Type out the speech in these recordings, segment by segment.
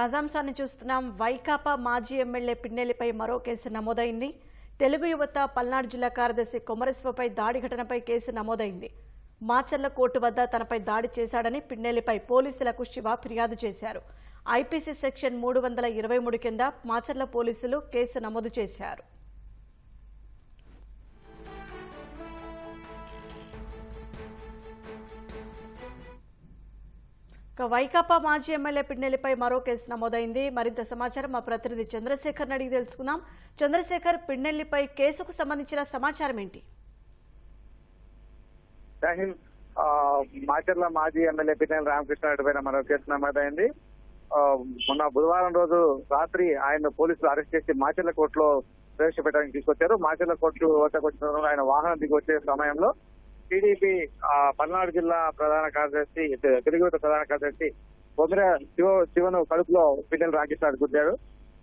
తాజాంశాన్ని చూస్తున్నాం. వైకాపా మాజీ ఎమ్మెల్యే పిన్నెలిపై మరో కేసు నమోదైంది. తెలుగు యువత పల్నాడు జిల్లా కార్యదర్శి కొమరశివపై దాడి ఘటనపై కేసు నమోదైంది. మాచర్ల కోర్టు వద్ద తనపై దాడి చేశాడని పిన్నెలిపై పోలీసులకు శివ ఫిర్యాదు చేశారు. ఐపీసీ సెక్షన్ మూడు వందల ఇరవై మూడు కింద మాచర్ల పోలీసులు కేసు నమోదు చేశారు. వైకాపా మాజీ ఎమ్మెల్యే పిన్నెల్లిపై మరో కేసు నమోదైంది. మరింత సమాచారం మా ప్రతినిధి చంద్రశేఖర్ అడిగి తెలుసుకుందాం. చంద్రశేఖర్ పిన్నెల్లిపై కేసుకు సంబంధించిన సమాచారం ఏంటి? మాచర్ల మాజీ ఎమ్మెల్యే పిన్నెల రామకృష్ణారెడ్డి పైన మరో కేసు నమోదైంది. మొన్న బుధవారం రోజు రాత్రి ఆయన పోలీసులు అరెస్ట్ చేసి మాచర్ల కోర్టులో ప్రవేశపెట్టడానికి తీసుకొచ్చారు. మాచర్ల కోర్టు వద్దకు వచ్చిన ఆయన వాహనం దిగి వచ్చే సమయంలో టీడీపీ పల్నాడు జిల్లా ప్రధాన కార్యదర్శి తెలుగు ప్రధాన కార్యదర్శి బొమ్మిర శివ శివను కడుపులో పిన్నెల రామకృష్ణ గుద్దారు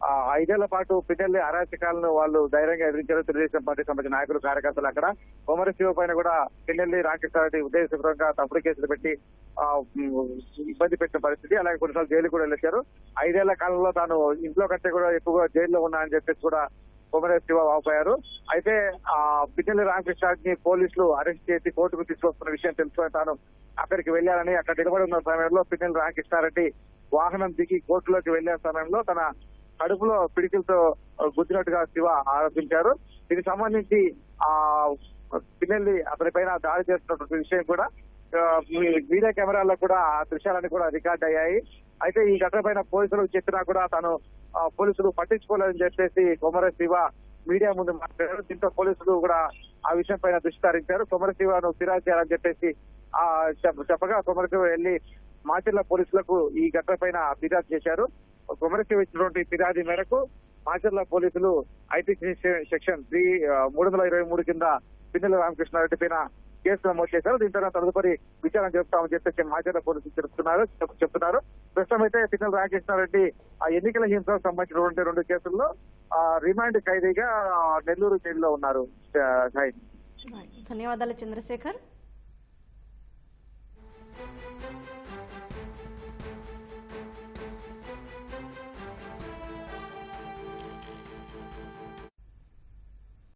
ఆ ఐదేళ్ళ పాటు పిన్నెల్లి అరాచకాలను వాళ్ళు ధైర్యంగా ఎదిరించారు. తెలుగుదేశం పార్టీ సంబంధించిన నాయకులు కార్యకర్తలు అక్కడ. కొమర శివ పైన కూడా పిన్నెల్లి రామకృష్ణారెడ్డి ఉద్దేశపూర్వకంగా తప్పుడు కేసులు పెట్టి ఆ, ఇబ్బంది పెట్టిన పరిస్థితి. అలాగే కొన్నిసార్లు జైలు కూడా వెళ్ళారు ఐదేళ్ళ కాలంలో తాను ఇంట్లో కంటే కూడా ఎక్కువగా జైల్లో ఉన్నా అని చెప్పేసి కూడా కొమర శివ వాపోయారు. అయితే ఆ పిన్నెల్లి రామకృష్ణారెడ్డిని పోలీసులు అరెస్ట్ చేసి కోర్టుకు తీసుకొస్తున్న విషయం తెలుసుకుని తాను అక్కడికి వెళ్ళాలని అక్కడ నిలబడి ఉన్న సమయంలో పిన్నెల రామకృష్ణారెడ్డి వాహనం దిగి కోర్టులోకి వెళ్ళే సమయంలో తన కడుపులో పిడికిలతో గుద్దినట్టుగా శివ ఆరోపించారు. దీనికి సంబంధించి ఆ పిన్నెల్లి అతని పైన దాడి చేస్తున్నటువంటి విషయం కూడా వీడియో కెమెరాల్లో కూడా ఆ దృశ్యాలన్నీ కూడా రికార్డ్ అయ్యాయి. అయితే ఈ ఘటన పైన పోలీసులకు చెప్పినా కూడా తను పోలీసులు పట్టించుకోలేదని చెప్పేసి కొమర శివ మీడియా ముందు మాట్లాడారు. దీంతో పోలీసులు కూడా ఆ విషయం పైన దృష్టి సారించారు. కొమరశివను ఫిర్యాదు చేయాలని చెప్పేసి ఆ చెప్ప- చెప్పగా కొమరశివ వెళ్ళి మాచిర్ల పోలీసులకు ఈ ఘటన పైన ఫిర్యాదు చేశారు. కొమరశివ ఇచ్చినటువంటి ఫిర్యాదు మేరకు మాచర్ల పోలీసులు ఐపీసీ సెక్షన్ త్రీ మూడు వందల ఇరవై మూడు కింద పిన్నెల రామకృష్ణారెడ్డి పైన కేసు నమోదు చేశారు. దీంతో తదుపరి విచారణ జరుపుతామని చెప్పేసి మాచర్ల పోలీసులు చెప్తున్నారు చెప్తున్నారు. ప్రస్తుతం అయితే పిన్నెల రామకృష్ణారెడ్డి ఆ ఎన్నికల హింసకు సంబంధించినటువంటి రెండు కేసుల్లో ఆ, రిమాండ్ ఖైదీగా నెల్లూరు జైల్లో ఉన్నారు ధన్యవాదాలు చంద్రశేఖర్.